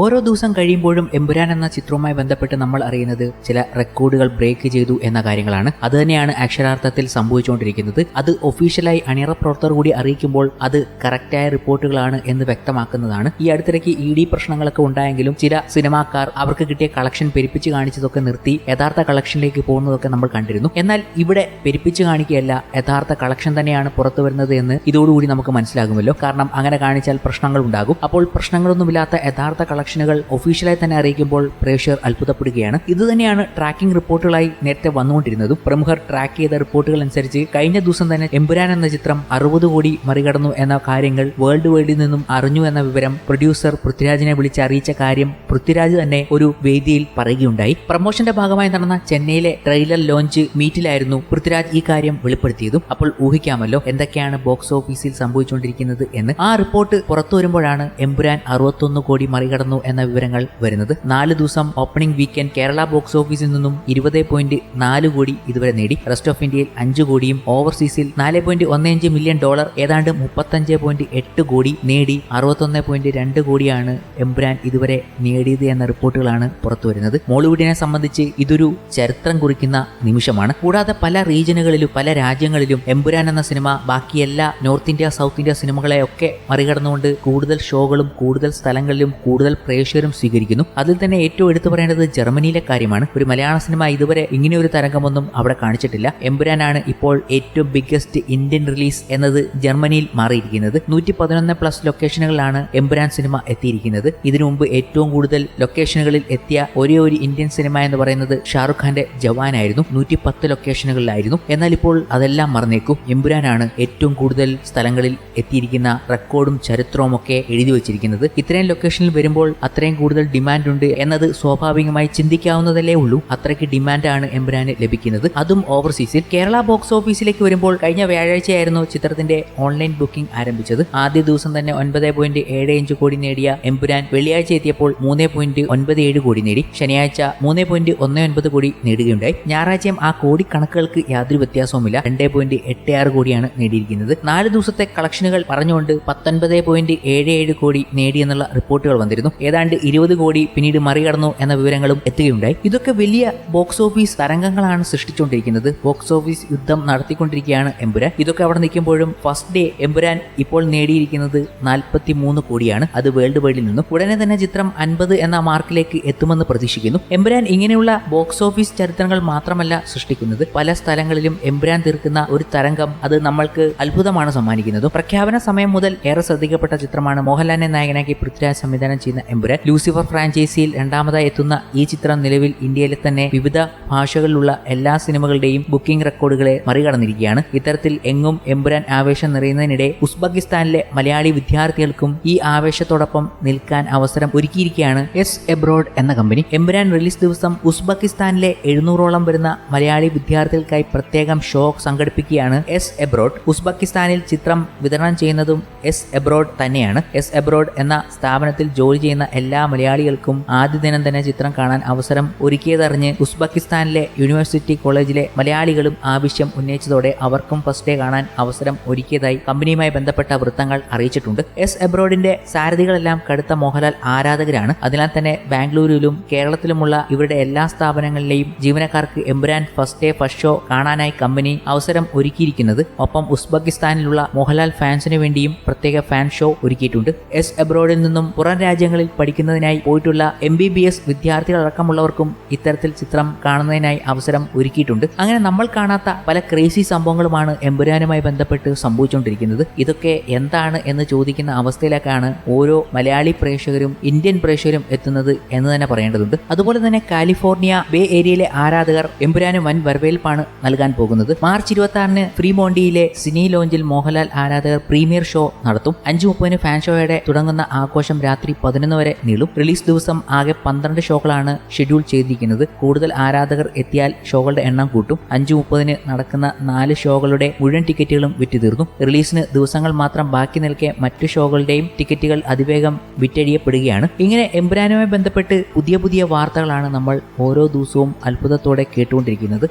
ഓരോ ദിവസം കഴിയുമ്പോഴും എമ്പുരാൻ എന്ന ചിത്രവുമായി ബന്ധപ്പെട്ട് നമ്മൾ അറിയുന്നത് ചില റെക്കോർഡുകൾ ബ്രേക്ക് ചെയ്തു എന്ന കാര്യങ്ങളാണ്. അത് തന്നെയാണ് അക്ഷരാർത്ഥത്തിൽ സംഭവിച്ചുകൊണ്ടിരിക്കുന്നത്. അത് ഒഫീഷ്യലായി അണിയറ പ്രവർത്തകർ കൂടി അറിയിക്കുമ്പോൾ അത് കറക്റ്റായ റിപ്പോർട്ടുകളാണ് എന്ന് വ്യക്തമാക്കുന്നതാണ്. ഈ അടുത്തിടയ്ക്ക് ഇ ഡി പ്രശ്നങ്ങളൊക്കെ ഉണ്ടായെങ്കിലും ചില സിനിമാക്കാർ അവർക്ക് കിട്ടിയ കളക്ഷൻ പെരുപ്പിച്ച് കാണിച്ചതൊക്കെ നിർത്തി യഥാർത്ഥ കളക്ഷനിലേക്ക് പോകുന്നതൊക്കെ നമ്മൾ കണ്ടിരുന്നു. എന്നാൽ ഇവിടെ പെരുപ്പിച്ച് കാണിക്കുകയല്ല യഥാർത്ഥ കളക്ഷൻ തന്നെയാണ് പുറത്തു വരുന്നത് എന്ന് ഇതോടുകൂടി നമുക്ക് മനസ്സിലാകുമല്ലോ. കാരണം അങ്ങനെ കാണിച്ചാൽ പ്രശ്നങ്ങൾ ഉണ്ടാകും. അപ്പോൾ പ്രശ്നങ്ങളൊന്നുമില്ലാത്ത യഥാർത്ഥ കളക്ഷനുകൾ ഒഫീഷ്യലായി തന്നെ അറിയിക്കുമ്പോൾ പ്രേക്ഷകർ അത്ഭുതപ്പെടുകയാണ്. ഇതുതന്നെയാണ് ട്രാക്കിംഗ് റിപ്പോർട്ടുകളായി നേരത്തെ വന്നുകൊണ്ടിരുന്നതും. പ്രമുഖർ ട്രാക്ക് ചെയ്ത റിപ്പോർട്ടുകൾ അനുസരിച്ച് കഴിഞ്ഞ ദിവസം തന്നെ എമ്പുരാൻ എന്ന ചിത്രം അറുപത് കോടി മറികടന്നു എന്ന കാര്യങ്ങൾ വേൾഡ് വൈഡിൽ നിന്നും അറിഞ്ഞു എന്ന വിവരം പ്രൊഡ്യൂസർ പൃഥ്വിരാജിനെ വിളിച്ച് അറിയിച്ച കാര്യം പൃഥ്വിരാജ് തന്നെ ഒരു വേദിയിൽ പറയുകയുണ്ടായി. പ്രമോഷന്റെ ഭാഗമായി നടന്ന ചെന്നൈയിലെ ട്രെയിലർ ലോഞ്ച് മീറ്റിലായിരുന്നു പൃഥ്വിരാജ് ഈ കാര്യം വെളിപ്പെടുത്തിയതും. അപ്പോൾ ഊഹിക്കാമല്ലോ എന്തൊക്കെയാണ് ബോക്സ് ഓഫീസിൽ സംഭവിച്ചുകൊണ്ടിരിക്കുന്നത് എന്ന്. ആ റിപ്പോർട്ട് പുറത്തു വരുമ്പോഴാണ് എമ്പുരാൻ അറുപത്തൊന്ന് കോടി മറികടന്നു എന്ന വിവരങ്ങൾ വരുന്നത്. നാല് ദിവസം ഓപ്പണിംഗ് വീക്കെൻഡ് കേരള ബോക്സ് ഓഫീസിൽ നിന്നും ഇരുപത് പോയിന്റ് നാല് കോടി ഇതുവരെ നേടി. റെസ്റ്റ് ഓഫ് ഇന്ത്യയിൽ അഞ്ച് കോടിയും ഓവർസീസിൽ നാല് പോയിന്റ് ഒന്ന് അഞ്ച് മില്യൺ ഡോളർ ഏതാണ്ട് മുപ്പത്തഞ്ച് പോയിന്റ് എട്ട് കോടി നേടി. അറുപത്തൊന്ന് പോയിന്റ് രണ്ട് കോടിയാണ് എംബ്രാൻ ഇതുവരെ നേടിയത് എന്ന റിപ്പോർട്ടുകളാണ് പുറത്തു വരുന്നത് മോളിവുഡിനെ സംബന്ധിച്ച് ഇതൊരു ചരിത്രം കുറിക്കുന്ന നിമിഷമാണ്. കൂടാതെ പല റീജിയനുകളിലും പല രാജ്യങ്ങളിലും എമ്പുരാൻ എന്ന സിനിമ ബാക്കി എല്ലാ നോർത്ത് ഇന്ത്യ സൗത്ത് ഇന്ത്യ സിനിമകളെയൊക്കെ മറികടന്നുകൊണ്ട് കൂടുതൽ ഷോകളും കൂടുതൽ സ്ഥലങ്ങളിലും കൂടുതൽ പ്രേക്ഷകരും സ്വീകരിക്കുന്നു. അതിൽ തന്നെ ഏറ്റവും എടുത്തു പറയേണ്ടത് ജർമ്മനിയിലെ കാര്യമാണ്. ഒരു മലയാള സിനിമ ഇതുവരെ ഇങ്ങനെ ഒരു തരംഗമൊന്നും അവിടെ കാണിച്ചിട്ടില്ല. എമ്പുരാനാണ് ഇപ്പോൾ ഏറ്റവും ബിഗ്ഗസ്റ്റ് ഇന്ത്യൻ റിലീസ് എന്നത് ജർമ്മനിയിൽ മാറിയിരിക്കുന്നത്. നൂറ്റി പതിനൊന്ന് പ്ലസ് ലൊക്കേഷനുകളിലാണ് എമ്പുരാൻ സിനിമ എത്തിയിരിക്കുന്നത്. ഇതിനു മുമ്പ് ഏറ്റവും കൂടുതൽ ലൊക്കേഷനുകളിൽ എത്തിയ ഒരേ ഒരു ഇന്ത്യൻ സിനിമ എന്ന് പറയുന്നത് ഷാറുഖ് ഖാന്റെ ജവാനായിരുന്നു. നൂറ്റി പത്ത് ലൊക്കേഷനുകളിലായിരുന്നു എന്നാൽ ഇപ്പോൾ അതെല്ലാം മറന്നേക്കും. എമ്പുരാനാണ് ഏറ്റവും കൂടുതൽ സ്ഥലങ്ങളിൽ എത്തിയിരിക്കുന്ന റെക്കോർഡും ചരിത്രവും ഒക്കെ എഴുതി വച്ചിരിക്കുന്നത്. ഇത്രയും ലൊക്കേഷനിൽ വരുമ്പോൾ അത്രയും കൂടുതൽ ഡിമാൻഡ് ഉണ്ട് എന്നത് സ്വാഭാവികമായി ചിന്തിക്കാവുന്നതല്ലേ ഉള്ളൂ. അത്രയ്ക്ക് ഡിമാൻഡാണ് എംബ്രാന് ലഭിക്കുന്നത്. അതും ഓവർസീസിൽ. കേരള ബോക്സ് ഓഫീസിലേക്ക് വരുമ്പോൾ കഴിഞ്ഞ വ്യാഴാഴ്ചയായിരുന്നു ചിത്രത്തിന്റെ ഓൺലൈൻ ബുക്കിംഗ് ആരംഭിച്ചത്. ആദ്യ ദിവസം തന്നെ ഒൻപത് പോയിന്റ് ഏഴ് അഞ്ച് കോടി നേടിയ എമ്പുരാൻ വെള്ളിയാഴ്ച എത്തിയപ്പോൾ മൂന്ന് പോയിന്റ് ഒൻപത് ഏഴ് കോടി നേടി. ശനിയാഴ്ച മൂന്ന് പോയിന്റ് ഒന്ന് ഒൻപത് കോടി നേടുകയുണ്ടായി. ഞായറാഴ്ചയും ആ കോടി കണക്കുകൾക്ക് യാതൊരു വ്യത്യാസവുമില്ല. രണ്ട് പോയിന്റ് എട്ട് ആറ് കോടിയാണ് നേടിയിരിക്കുന്നത്. നാല് ദിവസത്തെ കളക്ഷനുകൾ പറഞ്ഞുകൊണ്ട് പത്തൊൻപത് പോയിന്റ് ഏഴ് ഏഴ് കോടി നേടിയെന്നുള്ള റിപ്പോർട്ടുകൾ വന്നിരുന്നു. ഏതാണ്ട് ഇരുപത് കോടി പിന്നീട് മറികടന്നു എന്ന വിവരങ്ങളും എത്തുകയുണ്ടായി. ഇതൊക്കെ വലിയ ബോക്സ് ഓഫീസ് തരംഗങ്ങളാണ് സൃഷ്ടിച്ചുകൊണ്ടിരിക്കുന്നത്. ബോക്സ് ഓഫീസ് യുദ്ധം നടത്തിക്കൊണ്ടിരിക്കുകയാണ് എമ്പുരാൻ. ഇതൊക്കെ അവിടെ നിൽക്കുമ്പോഴും ഫസ്റ്റ് ഡേ എമ്പുരാൻ ഇപ്പോൾ നേടിയിരിക്കുന്നത് നാൽപ്പത്തി മൂന്ന് കോടിയാണ്. അത് വേൾഡ് വൈഡിൽ നിന്നും ഉടനെ തന്നെ ചിത്രം അൻപത് എന്ന മാർക്കിലേക്ക് എത്തുമെന്ന് പ്രതീക്ഷിക്കുന്നു. എമ്പുരാൻ ഇങ്ങനെയുള്ള ബോക്സ് ഓഫീസ് ചരിത്രങ്ങൾ മാത്രമല്ല സൃഷ്ടിക്കുന്നത്. പല സ്ഥലങ്ങളിലും എമ്പുരാൻ തീർക്കുന്ന ഒരു തരംഗം അത് നമ്മൾക്ക് അത്ഭുതമാണ് സമ്മാനിക്കുന്നത്. പ്രഖ്യാപന സമയം മുതൽ ഏറെ ശ്രദ്ധിക്കപ്പെട്ട ചിത്രമാണ് മോഹൻലാലിനെ നായകനാക്കി പൃഥ്വിരാജ് സംവിധാനം ചെയ്യുന്ന എമ്പുരാൻ ലൂസിഫർ ഫ്രാഞ്ചൈസിയിൽ രണ്ടാമതായി എത്തുന്ന ഈ ചിത്രം നിലവിൽ ഇന്ത്യയിലെ തന്നെ വിവിധ ഭാഷകളിലുള്ള എല്ലാ സിനിമകളുടെയും ബുക്കിംഗ് റെക്കോർഡുകളെ മറികടന്നിരിക്കുകയാണ്. ഇത്തരത്തിൽ എങ്ങും എമ്പുരാൻ ആവേശം നിറയുന്നതിനിടെ ഉസ്ബെക്കിസ്ഥാനിലെ മലയാളി വിദ്യാർത്ഥികൾക്കും ഈ ആവേശത്തോടൊപ്പം നിൽക്കാൻ അവസരം ഒരുക്കിയിരിക്കുകയാണ് എസ് എബ്രോഡ് എന്ന കമ്പനി എമ്പുരാൻ റിലീസ് ദിവസം ഉസ്ബെക്കിസ്ഥാനിലെ എഴുന്നൂറോളം വരുന്ന മലയാളി വിദ്യാർത്ഥികൾക്കായി പ്രത്യേകം ഷോ സംഘടിപ്പിക്കുകയാണ് എസ് എബ്രോഡ് ഉസ്ബെക്കിസ്ഥാനിൽ ചിത്രം വിതരണം ചെയ്യുന്നതും എസ് എബ്രോഡ് തന്നെയാണ്. എസ് എബ്രോഡ് എന്ന സ്ഥാപനത്തിൽ ജോലി ചെയ്യുന്ന എല്ലാ മലയാളികൾക്കും ആദ്യ ദിനം തന്നെ ചിത്രം കാണാൻ അവസരം ഒരുക്കിയതറിഞ്ഞ് ഉസ്ബെക്കിസ്ഥാനിലെ യൂണിവേഴ്സിറ്റി കോളേജിലെ മലയാളികളും ആവശ്യം ഉന്നയിച്ചതോടെ അവർക്കും ഫസ്റ്റ് ഡേ കാണാൻ അവസരം ഒരുക്കിയതായി കമ്പനിയുമായി ബന്ധപ്പെട്ട വൃത്തങ്ങൾ അറിയിച്ചിട്ടുണ്ട്. എസ് എബ്രോഡിന്റെ സാരഥികളെല്ലാം കടുത്ത മോഹൻലാൽ ആരാധകരാണ്. അതിനാൽ തന്നെ ബാംഗ്ലൂരിലും കേരളത്തിലുമുള്ള ഇവരുടെ എല്ലാ സ്ഥാപനങ്ങളിലെയും ജീവനക്കാർക്ക് Empuraan first day first show കാണാനായി കമ്പനി അവസരം ഒരുക്കിയിരിക്കുന്നത്. ഒപ്പം ഉസ്ബെക്കിസ്ഥാനിലുള്ള മോഹൻലാൽ ഫാൻസിന് വേണ്ടിയും പ്രത്യേക ഫാൻ ഷോ ഒരുക്കിയിട്ടുണ്ട്. എസ് എബ്രോഡിൽ നിന്നും പുറം രാജ്യങ്ങളിൽ പഠിക്കുന്നതിനായി പോയിട്ടുള്ള എം ബി ബി എസ് വിദ്യാർത്ഥികളടക്കമുള്ളവർക്കും ഇത്തരത്തിൽ ചിത്രം കാണുന്നതിനായി അവസരം ഒരുക്കിയിട്ടുണ്ട്. അങ്ങനെ നമ്മൾ കാണാത്ത പല ക്രേസി സംഭവങ്ങളുമാണ് എമ്പുരാനുമായി ബന്ധപ്പെട്ട് സംഭവിച്ചുകൊണ്ടിരിക്കുന്നത്. ഇതൊക്കെ എന്താണ് എന്ന് ചോദിക്കുന്ന അവസ്ഥയിലേക്കാണ് ഓരോ മലയാളി പ്രേക്ഷകരും ഇന്ത്യൻ പ്രേക്ഷകരും എത്തുന്നത് എന്ന് തന്നെ പറയേണ്ടതുണ്ട്. അതുപോലെ തന്നെ കാലിഫോർണിയ ബേ ഏരിയയിലെ ആരാധകർ എമ്പുരാന് വൻ വരവേൽപ്പാണ് നൽകാൻ പോകുന്നത്. മാർച്ച് ഇരുപത്തി ആറിന് ഫ്രീമോണ്ടിയിലെ സിനി ലോഞ്ചിൽ മോഹൻലാൽ ആരാധകർ പ്രീമിയർ ഷോ നടത്തും. അഞ്ചു മുപ്പതിന് ഫാൻ ഷോയുടെ തുടങ്ങുന്ന ആഘോഷം രാത്രി പതിനൊന്ന് വരെ നീളും റിലീസ് ദിവസം ആകെ പന്ത്രണ്ട് ഷോകളാണ് ഷെഡ്യൂൾ ചെയ്തിരിക്കുന്നത്. കൂടുതൽ ആരാധകർ എത്തിയാൽ ഷോകളുടെ എണ്ണം കൂട്ടും. അഞ്ചു മുപ്പതിന് നടക്കുന്ന നാല് ഷോകളുടെ മുഴുവൻ ടിക്കറ്റുകളും വിറ്റുതീർന്നു. റിലീസിന് ദിവസങ്ങൾ മാത്രം ബാക്കി നിൽക്കെ മറ്റു ഷോകളുടെയും ടിക്കറ്റുകൾ അതിവേഗം വിറ്റഴിയപ്പെടുകയാണ്. ഇങ്ങനെ എംബ്രാനുമായി ബന്ധപ്പെട്ട് പുതിയ പുതിയ വാർത്തകളാണ് നമ്മൾ ഓരോ ദിവസവും അത്ഭുതത്തോടെ കേട്ടുകൊണ്ടിരിക്കുന്നത്.